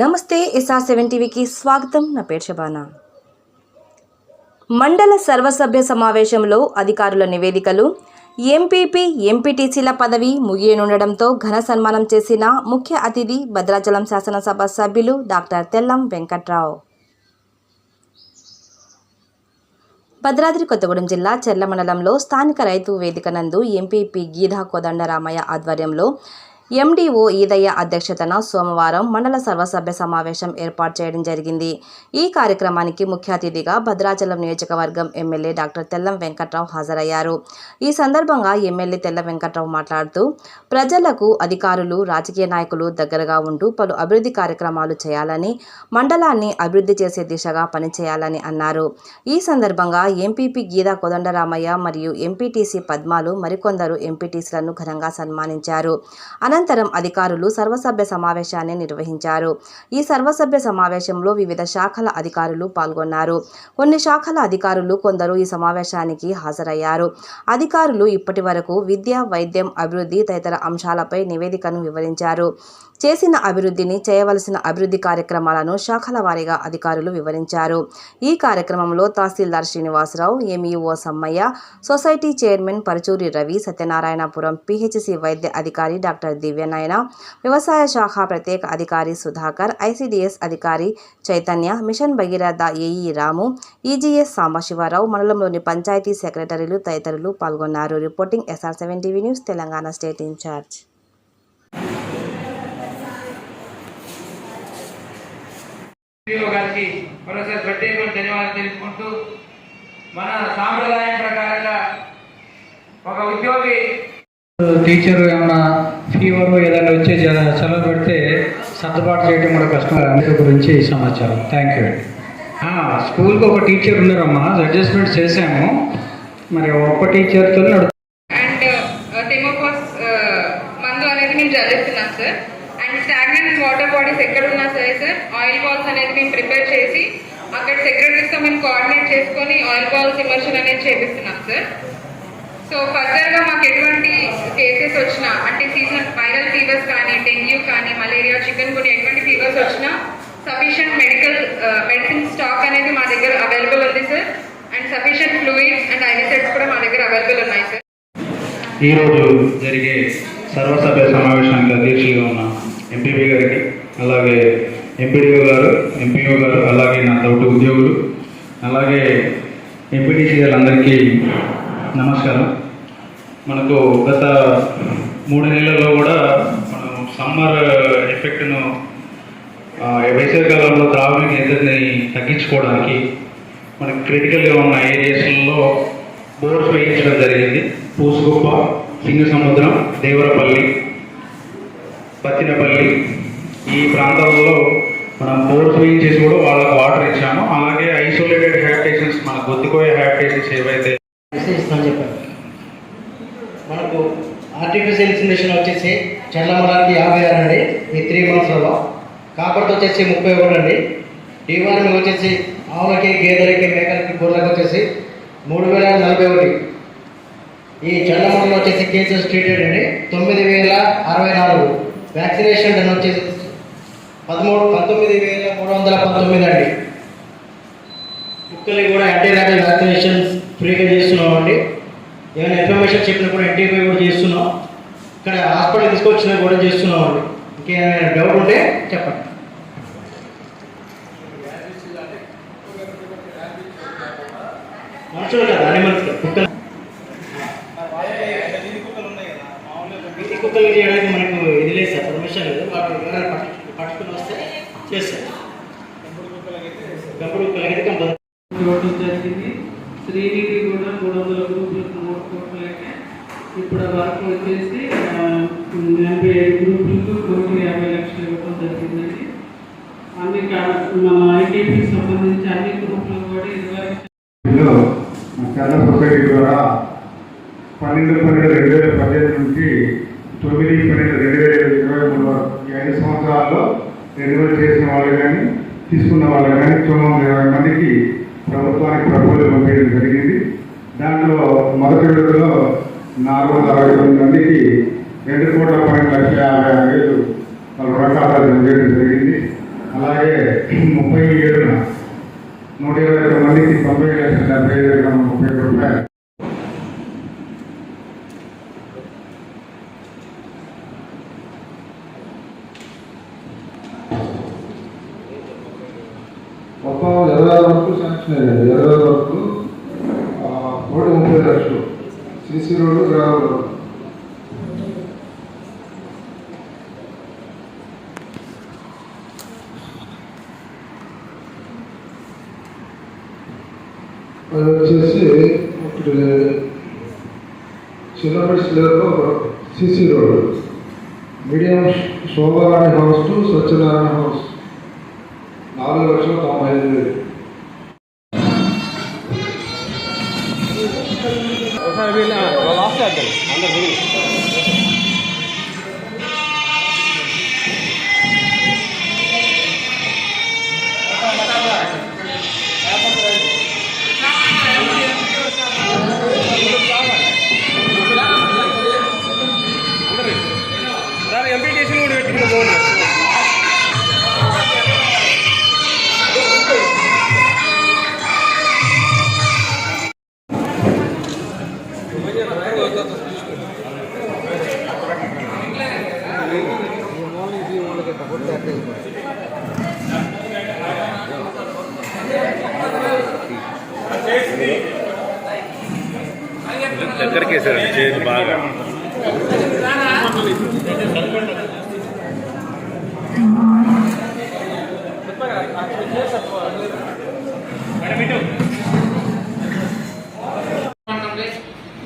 నమస్తే SR seven టీవీకి స్వాగతం. నా పేరు శబానా. మండల సర్వసభ్య సమావేశంలో అధికారుల నివేదికలు ఎంపీపీ ఎంపీటీసీల పదవి ముగియనుండడంతో ఘన సన్మానం చేసిన ముఖ్య అతిథి భద్రాచలం శాసనసభ సభ్యులు డాక్టర్ తెల్లం వెంకట్రావు. భద్రాద్రి కొత్తగూడెం జిల్లా చెర్ల మండలంలో స్థానిక రైతు వేదిక నందు ఎంపీపీ గీధా కోదండరామయ్య ఆధ్వర్యంలో ఎండీఓ ఈదయ్య అధ్యక్షతన సోమవారం మండల సర్వసభ్య సమావేశం ఏర్పాటు చేయడం జరిగింది. ఈ కార్యక్రమానికి ముఖ్య అతిథిగా భద్రాచలం నియోజకవర్గం ఎమ్మెల్యే డాక్టర్ తెల్లం వెంకట్రావు హాజరయ్యారు. ఈ సందర్భంగా ఎమ్మెల్యే తెల్ల వెంకట్రావు మాట్లాడుతూ ప్రజలకు అధికారులు రాజకీయ నాయకులు దగ్గరగా ఉంటూ పలు అభివృద్ధి కార్యక్రమాలు చేయాలని మండలాన్ని అభివృద్ధి చేసే దిశగా పనిచేయాలని అన్నారు. ఈ సందర్భంగా ఎంపీపీ గీదా కోదండరామయ్య మరియు ఎంపీటీసీ పద్మాలు మరికొందరు ఎంపీటీసీలను ఘనంగా సన్మానించారు. అనంతరం అధికారులు సర్వసభ్య సమావేశాన్ని నిర్వహించారు. ఈ సర్వసభ్య సమావేశంలో వివిధ శాఖల అధికారులు పాల్గొన్నారు. కొన్ని శాఖల అధికారులు కొందరు ఈ సమావేశానికి హాజరయ్యారు. అధికారులు ఇప్పటి వరకు విద్య వైద్యం అభివృద్ధి తదితర అంశాలపై నివేదికను వివరించారు. చేసిన అభివృద్ధిని చేయవలసిన అభివృద్ధి కార్యక్రమాలను శాఖల వారీగా అధికారులు వివరించారు. ఈ కార్యక్రమంలో tahsildar Srinivasarao MEO Sammaiah society chairman Paruchuri Ravi Satyanarayanapuram PHC వైద్య అధికారి డాక్టర్ దివ్యనాయన వ్యవసాయ శాఖ ప్రత్యేక అధికారి సుధాకర్ ఐసిడిఎస్ అధికారి Chaitanya mission Bhagiratha AE Ramu EGS Sambasivarao మండలంలోని పంచాయతీ సెక్రటరీలు తదితరులు పాల్గొన్నారు. Reporting SR seven TV news Telangana state in charge గారికి మరోసారి ప్రత్యేకమైన ధన్యవాదాలు తెలుపుకుంటూ మన సాంప్రదాయం ప్రకారంగా ఒక ఉద్యోగి టీచర్ ఏమైనా ఫీవర్ ఏదైనా వచ్చే సెలవు పెడితే సర్దుబాటు చేయడం కూడా కష్టం అందరి గురించి సమాచారం. థ్యాంక్ యూ స్కూల్కి ఒక టీచర్ ఉన్నారమ్మా. అడ్జస్ట్మెంట్ చేశాము. మరి ఒక్క టీచర్తో నడు అండ్ థెమోకోస్ మందు అనేది మేము చదివిస్తున్నాం sir and stagnant water bodies ఎక్కడ ఉన్నా సరే సార్ ఆయిల్ బాల్స్ అనేది మేము ప్రిపేర్ చేసి అక్కడ సెక్రటరీస్తో మేము కోఆర్డినేట్ చేసుకొని ఆయిల్ బాల్స్ ఇమర్షన్ అనేది చేపిస్తున్నాం సార్ సో ఫర్దర్గా మాకు ఎటువంటి కేసెస్ వచ్చినా అంటే సీజన్ వైరల్ ఫీవర్స్ కానీ డెంగ్యూ కానీ మలేరియా చికెన్ గుని ఎటువంటి ఫీవర్స్ వచ్చినా సఫిషియంట్ మెడికల్ మెడిసిన్ స్టాక్ అనేది మా దగ్గర అవైలబుల్ ఉంది sir and sufficient fluids and IV sets కూడా మా దగ్గర అవైలబుల్ ఉన్నాయి సార్ ఈరోజు జరిగే సర్వసభ్య సమావేశానికి అధ్యక్షులుగా ఉన్న ఎంపీపీ గారికి అలాగే ఎంపీడీఓ గారు ఎంపీఓ గారు అలాగే నా తోటి ఉద్యోగులు అలాగే ఎంపీటీసీ గారందరికీ నమస్కారం. మనకు గత మూడు నెలల్లో కూడా మనం సమ్మర్ ఎఫెక్ట్ను వేసవికాలంలో త్రాగునీటి ఎద్దరిని తగ్గించుకోవడానికి మనకి క్రిటికల్గా ఉన్న ఏరియాస్లలో బోర్స్ వేయించడం జరిగింది. పూసుగుప్ప సింగసముద్రం దేవరపల్లి పత్తినపల్లి ఈ ప్రాంతాలలో మనం బోర్స్ వేయించేసి కూడా వాళ్ళకి వాటర్ ఇచ్చాము. అలాగే ఐసోలేటెడ్ హ్యాబిటేషన్స్ మన గొద్దుకోయే హ్యాబిటేషన్స్ ఏవైతే ఇస్తామని చెప్పారు. మనకు ఆర్టిఫిషియల్ ఇన్సిమినేషన్ వచ్చేసి చల్లమరానికి యాభై ఆరు అండి. ఈ త్రీ మంత్స్లలో కాపర్తో వచ్చేసి ముప్పై ఒకటి అండి. డివార్మింగ్ వచ్చేసి ఆవులకి గేదెలకి మేకలకి గొర్రెలకు వచ్చేసి మూడు వేల నలభై ఒకటి. ఈ చల్లమరలో వచ్చేసి కేసెస్ ట్రీటెడ్ అండి. తొమ్మిది వేల అరవై నాలుగు. వ్యాక్సినేషన్ డన్ వచ్చేసి పదమూడు పంతొమ్మిది వేల మూడు వందల పంతొమ్మిది అండి. కుక్కలకి కూడా యాంటీ ర్యాబిల్ వ్యాక్సినేషన్స్ ఫ్రీగా చేస్తున్నాం అండి ఏమైనా ఇన్ఫర్మేషన్ చెప్పినా కూడా ఎన్టీపీ కూడా చేస్తున్నాం. ఇక్కడ హాస్పిటల్ తీసుకొచ్చినా కూడా చేస్తున్నాం అండి ఇంకేమైనా డౌట్ ఉంటే చెప్పండి. మనుషులు కదా అనిమల్స్ కుక్కలు. కుక్కలు చేయడానికి మనకు ఇది లేదు సార్ పర్మిషన్ లేదు. వాటి పట్టుకుని వస్తే చేస్తారు. గంపుడు కుక్కలకి కంపల్సరీ ఇవ్వడం జరిగింది శ్రీనిధి కూడా మూడు వందల గ్రూపులకు మూడు కోట్లు అయితే ఇప్పుడు ఆ వర్క్ వచ్చేసి ఆ, ఎనభై ఐదు గ్రూపులకు కోటి యాభై లక్షలు ఇవ్వడం జరిగిందండి. అన్ని మన ఐటీపీకి సంబంధించి అన్ని గ్రూపులు కూడా ఇదివరకు ఇందులో సొసైటీ ద్వారా పన్నెండు పన్నెండు రెండు వేల పద్దెనిమిది నుంచి తొమ్మిది పన్నెండు రెండు వేల ఇరవై మూడు వరకు ఈ ఐదు సంవత్సరాల్లో రెన్యువల్ చేసిన వాళ్ళు కానీ తీసుకున్న వాళ్ళు కానీ తొమ్మిది మందికి ప్రభుత్వానికి మొదటి విడతలో నాలుగు వందల అరవై తొమ్మిది మందికి రెండు కోట్ల పాయింట్ లక్ష యాభై ఆరు వేలు వాళ్ళ రుణఖాతాలు జమ జరిగింది. అలాగే ముప్పై ఏడున నూట ఇరవై ఒక్క మందికి తొంభై లక్షల డెబ్బై ఐదు వేల ముప్పై ఐదు రూపాయలు మొత్తం ఇరవై వరకు శాంక్షన్ అయ్యాయి ఇరవై వరకు కోటి ముప్పై లక్షలు. సీసీ రోడ్డు గ్రామ రోడ్డు అది వచ్చేసి ఒకటి చిన్నపడి స్లేర్లో CC road. Medium Shobharani house to Satyanarayana house. నాలుగు లక్షల తొంభై ఐదు వేలు. దగ్గరికేసారండి చేతి బాగా.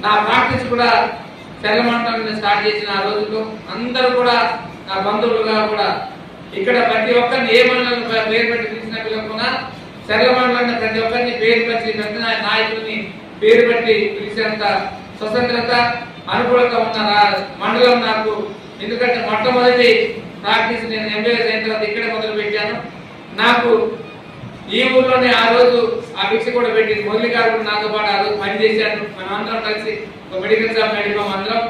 నా ప్రాక్టీస్ కూడా మండలం స్టార్ట్ చేసిన ఆ రోజుల్లో అందరూ కూడా నా బంధువులుగా కూడా ఇక్కడ ప్రతి ఒక్కరిని ఏ మండలం పేరు పెట్టి పిలిచిన పిలవకుండా మండలం ప్రతి ఒక్కరిని పేరు పెట్టి పెద్ద నాయకుడిని పేరు పెట్టి పిలిచేంత స్వతంత్రత అనుకూలత ఉన్న మండలం నాకు. ఎందుకంటే మొట్టమొదటి ప్రాక్టీస్ నేను ఎంబీఎస్ అయిన తర్వాత ఇక్కడే మొదలు పెట్టాను నాకు ఈ ఊర్లోనే ఆ రోజు ఆ భిక్ష కూడా పెట్టింది. మురళి గారు కూడా నాతో పాటు ఆ రోజు పని చేశాను మనం అందరం కలిసి ఒక మెడికల్ షాప్ నడిపాం అందరం